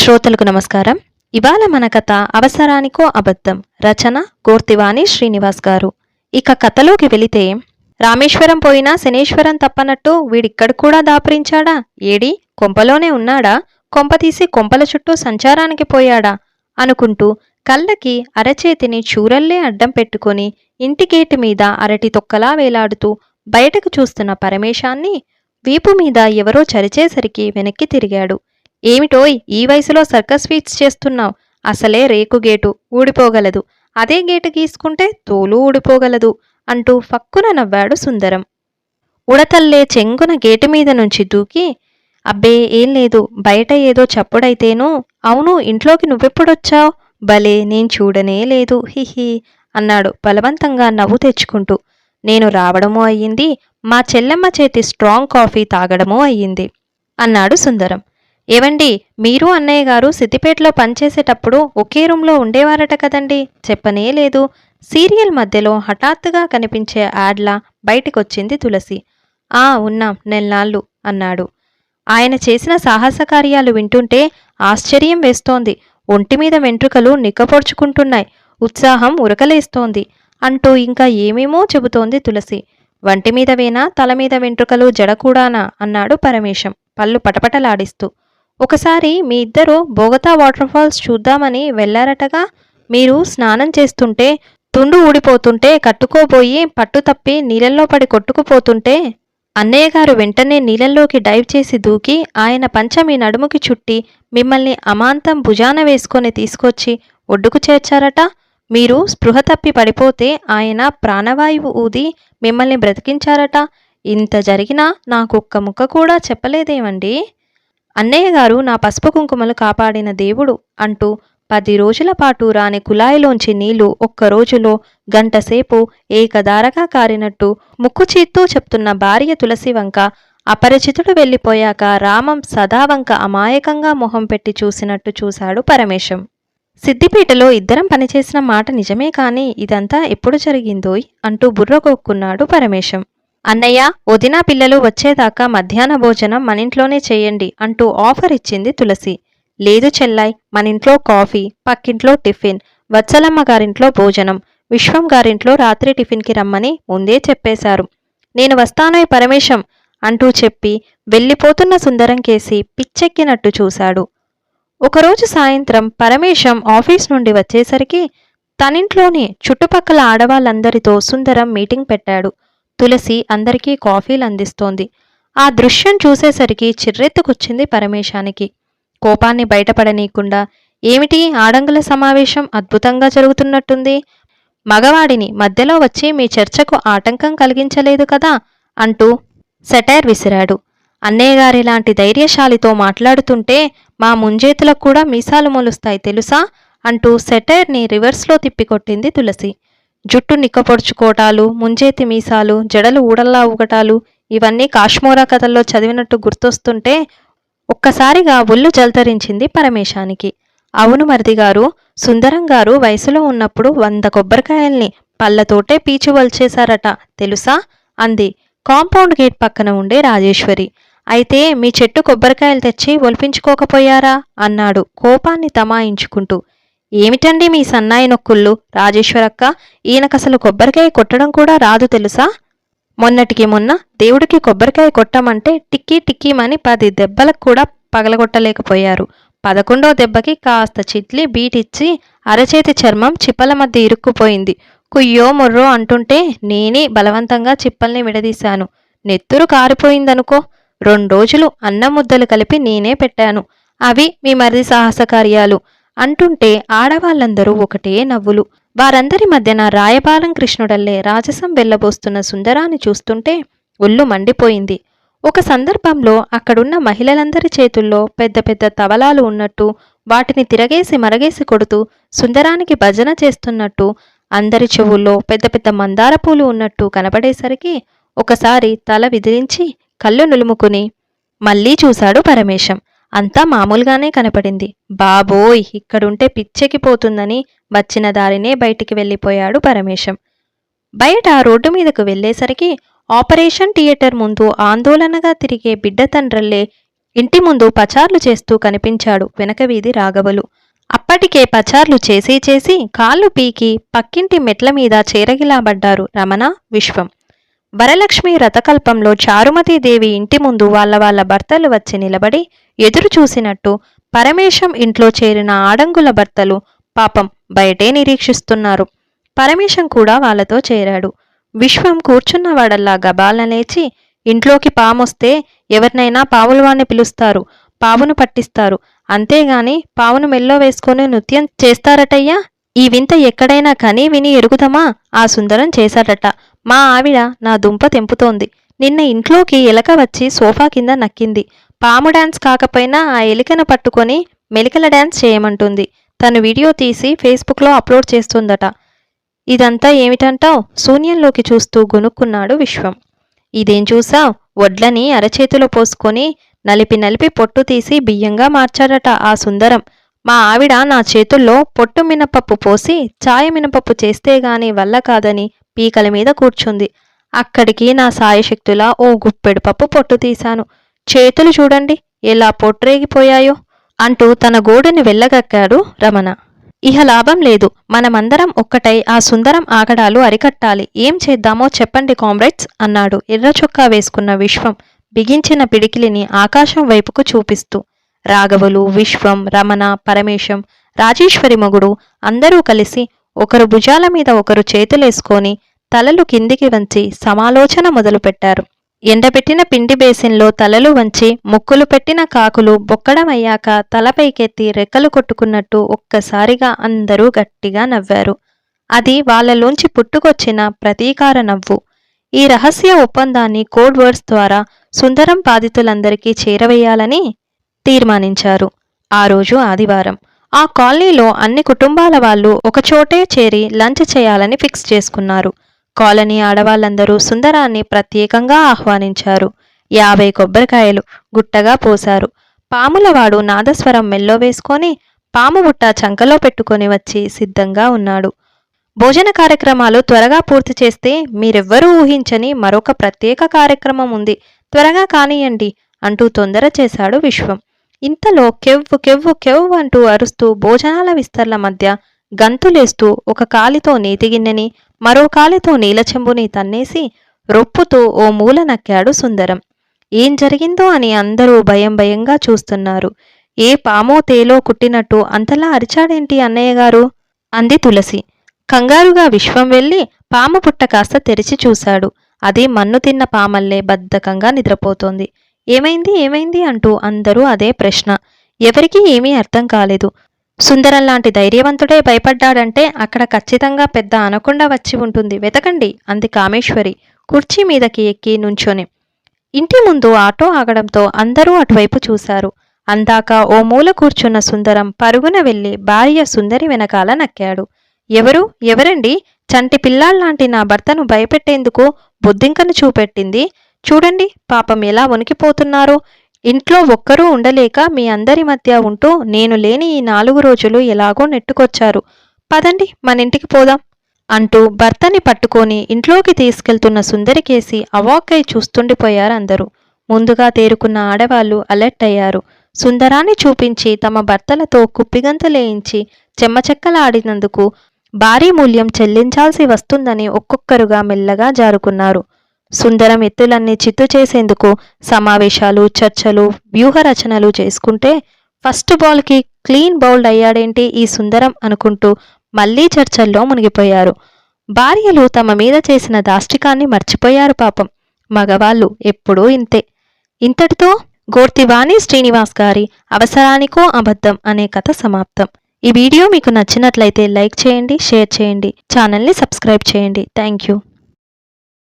శ్రోతలకు నమస్కారం. ఇవాళ మన కథ అవసరానికో అబద్ధం. రచన గోర్తివాణి శ్రీనివాస్ గారు. ఇక కథలోకి వెళితే రామేశ్వరం పోయినా శనేశ్వరం తప్పనట్టు వీడిక్కడ కూడా దాపురించాడా? ఏడి కొంపలోనే ఉన్నాడా? కొంపతీసి కొంపల చుట్టూ సంచారానికి పోయాడా? అనుకుంటూ కళ్ళకి అరచేతిని చూరల్లే అడ్డం పెట్టుకొని ఇంటి గేటు మీద అరటి తొక్కలా వేలాడుతూ బయటకు చూస్తున్న పరమేశాన్ని వీపు మీద ఎవరో చరిచేసరికి వెనక్కి తిరిగాడు. ఏమిటోయ్ ఈ వయసులో సర్కస్ ఫీట్స్ చేస్తున్నావు. అసలే రేకు గేటు ఊడిపోగలదు. అదే గేటు గీసుకుంటే తోలు ఊడిపోగలదు అంటూ ఫక్కున నవ్వాడు సుందరం. ఉడతల్లే చెంగున గేటు మీద నుంచి దూకి అబ్బే ఏం లేదు బయట ఏదో చప్పుడైతేనూ అవును ఇంట్లోకి నువ్వెప్పుడొచ్చావు? భలే నేను చూడనే లేదు హిహి అన్నాడు బలవంతంగా నవ్వు తెచ్చుకుంటూ. నేను రావడమూ అయ్యింది మా చెల్లెమ్మ చేతి స్ట్రాంగ్ కాఫీ తాగడమూ అయ్యింది అన్నాడు సుందరం. ఏవండి మీరు అన్నయ్య గారు సిద్దిపేటలో పనిచేసేటప్పుడు ఒకే రూమ్లో ఉండేవారట కదండి. చెప్పనే లేదు. సీరియల్ మధ్యలో హఠాత్తుగా కనిపించే యాడ్లా బయటికొచ్చింది తులసి. ఆ ఉన్నాం నెల్లాళ్ళు అన్నాడు. ఆయన చేసిన సాహస కార్యాలు వింటుంటే ఆశ్చర్యం వేస్తోంది. ఒంటి మీద వెంట్రుకలు నిక్కపొడుచుకుంటున్నాయి. ఉత్సాహం ఉరకలేస్తోంది. అంటూ ఇంకా ఏమేమో చెబుతోంది తులసి. వంటి మీద వేనా తల మీద వెంట్రుకలు జడ కూడానా అన్నాడు పరమేశం పళ్ళు పటపటలాడిస్తూ. ఒకసారి మీ ఇద్దరు బోగతా వాటర్ ఫాల్స్ చూద్దామని వెళ్ళారటగా మీరు స్నానం చేస్తుంటే తుండు ఊడిపోతుంటే కట్టుకోబోయి పట్టు తప్పి నీళ్ళల్లో పడి కొట్టుకుపోతుంటే అన్నయ్య గారు వెంటనే నీళ్ళల్లోకి డైవ్ చేసి దూకి ఆయన పంచ మీ నడుముకి చుట్టి మిమ్మల్ని అమాంతం భుజాన వేసుకొని తీసుకొచ్చి ఒడ్డుకు చేర్చారట. మీరు స్పృహ తప్పి పడిపోతే ఆయన ప్రాణవాయువు ఊది మిమ్మల్ని బ్రతికించారట. ఇంత జరిగినా నాకొక్క ముక్క కూడా చెప్పలేదేమండి? అన్నయ్య గారు నా పసుపు కుంకుమలు కాపాడిన దేవుడు అంటూ పది రోజుల పాటు రాని కుళాయిలోంచి నీళ్ళు ఒక్క రోజులో గంటసేపు ఏకధారగా కారినట్టు ముక్కు చీత్తూ చెప్తున్న భార్య తులసి వంక అపరిచితుడు వెళ్ళిపోయాక రామం సదావంక అమాయకంగా మొహం పెట్టి చూసినట్టు చూశాడు పరమేశం. సిద్దిపేటలో ఇద్దరం పనిచేసిన మాట నిజమే కాని ఇదంతా ఎప్పుడు జరిగిందోయ్ అంటూ బుర్రగొక్కున్నాడు పరమేశం. అన్నయ్య వదినా పిల్లలు వచ్చేదాకా మధ్యాహ్న భోజనం మనింట్లోనే చేయండి అంటూ ఆఫర్ ఇచ్చింది తులసి. లేదు చెల్లాయ్ మనింట్లో కాఫీ పక్కింట్లో టిఫిన్ వత్సలమ్మ గారింట్లో భోజనం విశ్వం గారింట్లో రాత్రి టిఫిన్కి రమ్మని ముందే చెప్పేశారు. నేను వస్తానోయ్ పరమేశం అంటూ చెప్పి వెళ్ళిపోతున్న సుందరం కేసి పిచ్చెక్కినట్టు చూశాడు. ఒకరోజు సాయంత్రం పరమేశం ఆఫీస్ నుండి వచ్చేసరికి తనింట్లోనే చుట్టుపక్కల ఆడవాళ్ళందరితో సుందరం మీటింగ్ పెట్టాడు. తులసి అందరికీ కాఫీలు అందిస్తోంది. ఆ దృశ్యం చూసేసరికి చిర్రెత్తుకొచ్చింది పరమేశానికి. కోపాన్ని బయటపడనీయకుండా ఏమిటి ఆడంగుల సమావేశం అద్భుతంగా జరుగుతున్నట్టుంది? మగవాడిని మధ్యలో వచ్చి మీ చర్చకు ఆటంకం కలిగించలేదు కదా? అంటూ సెటైర్ విసిరాడు. అన్నయ్య గారిలాంటి ధైర్యశాలితో మాట్లాడుతుంటే మా ముంజేతులకు కూడా మీసాలు మొలుస్తాయి తెలుసా? అంటూ సెటైర్ని రివర్స్లో తిప్పికొట్టింది తులసి. జుట్టు నిక్కపొడుచుకోటాలు ముంజేతి మీసాలు జడలు ఊడల్లా ఊగటాలు ఇవన్నీ కాశ్మోరా కథల్లో చదివినట్టు గుర్తొస్తుంటే ఒక్కసారిగా ఒళ్ళు జల్తరించింది పరమేశానికి. అవును మరిది గారు సుందరం గారు వయసులో ఉన్నప్పుడు వంద కొబ్బరికాయల్ని పళ్ళతోటే పీచు వల్చేశారట తెలుసా? అంది. కాంపౌండ్ గేట్ పక్కన ఉండే రాజేశ్వరి. అయితే మీ చెట్టు కొబ్బరికాయలు తెచ్చి ఒలిపించుకోకపోయారా? అన్నాడు కోపాన్ని తమాయించుకుంటూ. ఏమిటండి మీ సన్నాయి నొక్కుళ్ళు? రాజేశ్వరక్క ఈయనకసలు కొబ్బరికాయ కొట్టడం కూడా రాదు తెలుసా? మొన్నటికి మొన్న దేవుడికి కొబ్బరికాయ కొట్టమంటే టిక్కీ టిక్కీమని పది దెబ్బలకు కూడా పగలగొట్టలేకపోయారు. పదకొండో దెబ్బకి కాస్త చిట్లి బీటిచ్చి అరచేతి చర్మం చిప్పల మధ్య ఇరుక్కుపోయింది. కుయ్యో మొర్రో అంటుంటే నేనే బలవంతంగా చిప్పల్ని విడదీశాను. నెత్తురు కారిపోయిందనుకో రెండు రోజులు అన్నం ముద్దలు కలిపి నేనే పెట్టాను. అవి మీ మరిది సాహస కార్యాలు. అంటుంటే ఆడవాళ్ళందరూ ఒకటే నవ్వులు. వారందరి మధ్యన రాయబాలం కృష్ణుడల్లే రాజసం వెళ్ళబోస్తున్న సుందరాన్ని చూస్తుంటే ఒళ్ళు మండిపోయింది. ఒక సందర్భంలో అక్కడున్న మహిళలందరి చేతుల్లో పెద్ద పెద్ద తవలాలు ఉన్నట్టు వాటిని తిరగేసి మరగేసి కొడుతూ సుందరానికి భజన చేస్తున్నట్టు అందరి చెవుల్లో పెద్ద పెద్ద మందార పూలు ఉన్నట్టు కనబడేసరికి ఒకసారి తల విదిరించి కళ్ళు నులుముకుని మళ్ళీ చూశాడు పరమేశం. అంతా మామూలుగానే కనపడింది. బాబోయ్! ఇక్కడుంటే పిచ్చెకిపోతుందని వచ్చిన దారినే బయటికి వెళ్ళిపోయాడు పరమేశం. బయట రోడ్డు మీదకు వెళ్ళేసరికి ఆపరేషన్ థియేటర్ ముందు ఆందోళనగా తిరిగే బిడ్డ తండ్రల్లే ఇంటి ముందు పచార్లు చేస్తూ కనిపించాడు వెనక వీధి రాఘవలు. అప్పటికే పచార్లు చేసి చేసి కాళ్ళు పీకి పక్కింటి మెట్ల మీద చేరగిలాబడ్డారు రమణ విశ్వం. వరలక్ష్మి రథకల్పంలో చారుమతీదేవి ఇంటి ముందు వాళ్ళ వాళ్ళ భర్తలు వచ్చి నిలబడి ఎదురు చూసినట్టు పరమేశం ఇంట్లో చేరిన ఆడంగుల భర్తలు పాపం బయటే నిరీక్షిస్తున్నారు. పరమేశం కూడా వాళ్ళతో చేరాడు. విశ్వం కూర్చున్నవాడల్లా గబాలన లేచి ఇంట్లోకి పామొస్తే ఎవరినైనా పావులవాణ్ణి పిలుస్తారు పావును పట్టిస్తారు. అంతేగాని పావును మెల్లో వేసుకొని నృత్యం చేస్తారటయ్యా? ఈ వింత ఎక్కడైనా కని విని ఎరుగుదమా? ఆ సుందరం చేశాడట. మా ఆవిడ నా దుంప తెంపుతోంది. నిన్న ఇంట్లోకి ఎలక వచ్చి సోఫా కింద నక్కింది. పాము డాన్స్ కాకపోయినా ఆ ఎలికను పట్టుకొని మెలికల డాన్స్ చేయమంటుంది. తను వీడియో తీసి ఫేస్బుక్లో అప్లోడ్ చేస్తుందట. ఇదంతా ఏమిటంటావు? శూన్యంలోకి చూస్తూ గొనుక్కున్నాడు విశ్వం. ఇదేం చూసా వడ్లని అరచేతిలో పోసుకొని నలిపి నలిపి పొట్టు తీసి బియ్యంగా మార్చాడట ఆ సుందరం. మా ఆవిడ నా చేతుల్లో పొట్టు మినపప్పు పోసి చాయ మినపప్పు చేస్తే గాని వల్ల కాదని పీకల మీద కూర్చుంది. అక్కడికి నా సాయశక్తులా ఓ గుప్పెడు పప్పు పొట్టు తీశాను. చేతులు చూడండి ఎలా పొట్రేగిపోయాయో అంటూ తన గోడుని వెళ్ళగక్కాడు రమణ. ఇహ లాభం లేదు. మనమందరం ఒక్కటై ఆ సుందరం ఆగడాలు అరికట్టాలి. ఏం చేద్దామో చెప్పండి కామ్రేడ్స్ అన్నాడు ఎర్ర చొక్కా వేసుకున్న విశ్వం బిగించిన పిడికిలిని ఆకాశం వైపుకు చూపిస్తూ. రాఘవులు విశ్వం రమణ పరమేశం రాజేశ్వరి మొగుడు అందరూ కలిసి ఒకరు భుజాల మీద ఒకరు చేతులేసుకొని తలలు కిందికి వంచి సమాలోచన మొదలుపెట్టారు. ఎండబెట్టిన పిండి బేసిన్లో తలలు వంచి ముక్కులు పెట్టిన కాకులు బొక్కడమయ్యాక తలపైకెత్తి రెక్కలు కొట్టుకున్నట్టు ఒక్కసారిగా అందరూ గట్టిగా నవ్వారు. అది వాళ్ళలోంచి పుట్టుకొచ్చిన ప్రతీకార నవ్వు. ఈ రహస్య ఒప్పందాన్ని కోడ్ వర్డ్స్ ద్వారా సుందరం బాధితులందరికీ చేరవేయాలని తీర్మానించారు. ఆ రోజు ఆదివారం. ఆ కాలనీలో అన్ని కుటుంబాల వాళ్ళు ఒకచోటే చేరి లంచ్ చేయాలని ఫిక్స్ చేసుకున్నారు. కాలనీ ఆడవాళ్ళందరూ సుందరాన్ని ప్రత్యేకంగా ఆహ్వానించారు. యాభై కొబ్బరికాయలు గుట్టగా పోశారు. పాములవాడు నాదస్వరం మెల్లో వేసుకొని పాము బుట్ట చంకలో పెట్టుకొని వచ్చి సిద్ధంగా ఉన్నాడు. భోజన కార్యక్రమాలు త్వరగా పూర్తి చేస్తే మీరెవ్వరూ ఊహించని మరొక ప్రత్యేక కార్యక్రమం ఉంది. త్వరగా కానియండి అంటూ తొందర చేశాడు విశ్వం. ఇంతలో కెవ్వు కెవ్వు కెవ్వు అంటూ అరుస్తూ భోజనాల విస్తర్ల మధ్య గంతులేస్తూ ఒక కాలితో నీతిగిన్నెని మరో కాలితో నీలచెంబుని తన్నేసి రొప్పుతూ ఓ మూల నక్కాడు సుందరం. ఏం జరిగిందో అని అందరూ భయం భయంగా చూస్తున్నారు. ఏ పామో తేలో కుట్టినట్టు అంతలా అరిచాడేంటి అన్నయ్య గారు? అంది తులసి. కంగారుగా విశ్వం వెళ్ళి పాము పుట్ట కాస్త తెరిచి చూశాడు. అది మన్ను తిన్న పామల్లే బద్ధకంగా నిద్రపోతోంది. ఏమైంది ఏమైంది అంటూ అందరూ అదే ప్రశ్న. ఎవరికీ ఏమీ అర్థం కాలేదు. సుందరం లాంటి ధైర్యవంతుడే భయపడ్డాడంటే అక్కడ ఖచ్చితంగా పెద్ద అనకుండా వచ్చి ఉంటుంది. వెతకండి అంది కామేశ్వరి. కుర్చీ మీదకి ఎక్కి నుంచొని. ఇంటి ముందు ఆటో ఆగడంతో అందరూ అటువైపు చూశారు. అందాక ఓ మూల కూర్చున్న సుందరం పరుగున వెళ్ళి భార్య సుందరి వెనకాల నక్కాడు. ఎవరు? ఎవరండి? చంటి పిల్లాళ్ళాంటి నా భర్తను భయపెట్టేందుకు బొద్దింకను చూపెట్టింది? చూడండి పాపం ఎలా వణికిపోతున్నారో. ఇంట్లో ఒక్కరూ ఉండలేక మీ అందరి మధ్య ఉంటూ నేను లేని ఈ నాలుగు రోజులు ఎలాగో నెట్టుకొచ్చారు. పదండి మన ఇంటికి పోదాం. అంటూ భర్తని పట్టుకొని ఇంట్లోకి తీసుకెళ్తున్న సుందరికేసి అవాక్కై చూస్తుండిపోయారు అందరూ. ముందుగా తేరుకున్న ఆడవాళ్ళు అలర్ట్ అయ్యారు. సుందరాన్ని చూపించి తమ భర్తలతో కుప్పిగంతలేయించి చెమ్మచెక్కలాడినందుకు భారీ మూల్యం చెల్లించాల్సి వస్తుందని ఒక్కొక్కరుగా మెల్లగా జారుకున్నారు. సుందరం ఎత్తులన్నీ చిత్తు చేసేందుకు సమావేశాలు చర్చలు వ్యూహరచనలు చేసుకుంటే ఫస్ట్ బాల్కి క్లీన్ బౌల్డ్ అయ్యాడేంటి ఈ సుందరం అనుకుంటూ మళ్ళీ చర్చల్లో మునిగిపోయారు. భార్యలు తమ మీద చేసిన దాష్టికాన్ని మర్చిపోయారు పాపం. మగవాళ్ళు ఎప్పుడూ ఇంతే. ఇంతటితో గోర్తివాణి శ్రీనివాస్ గారి అవసరానికో అబద్ధం అనే కథ సమాప్తం. ఈ వీడియో మీకు నచ్చినట్లయితే లైక్ చేయండి షేర్ చేయండి ఛానల్ని సబ్స్క్రైబ్ చేయండి. Thank you.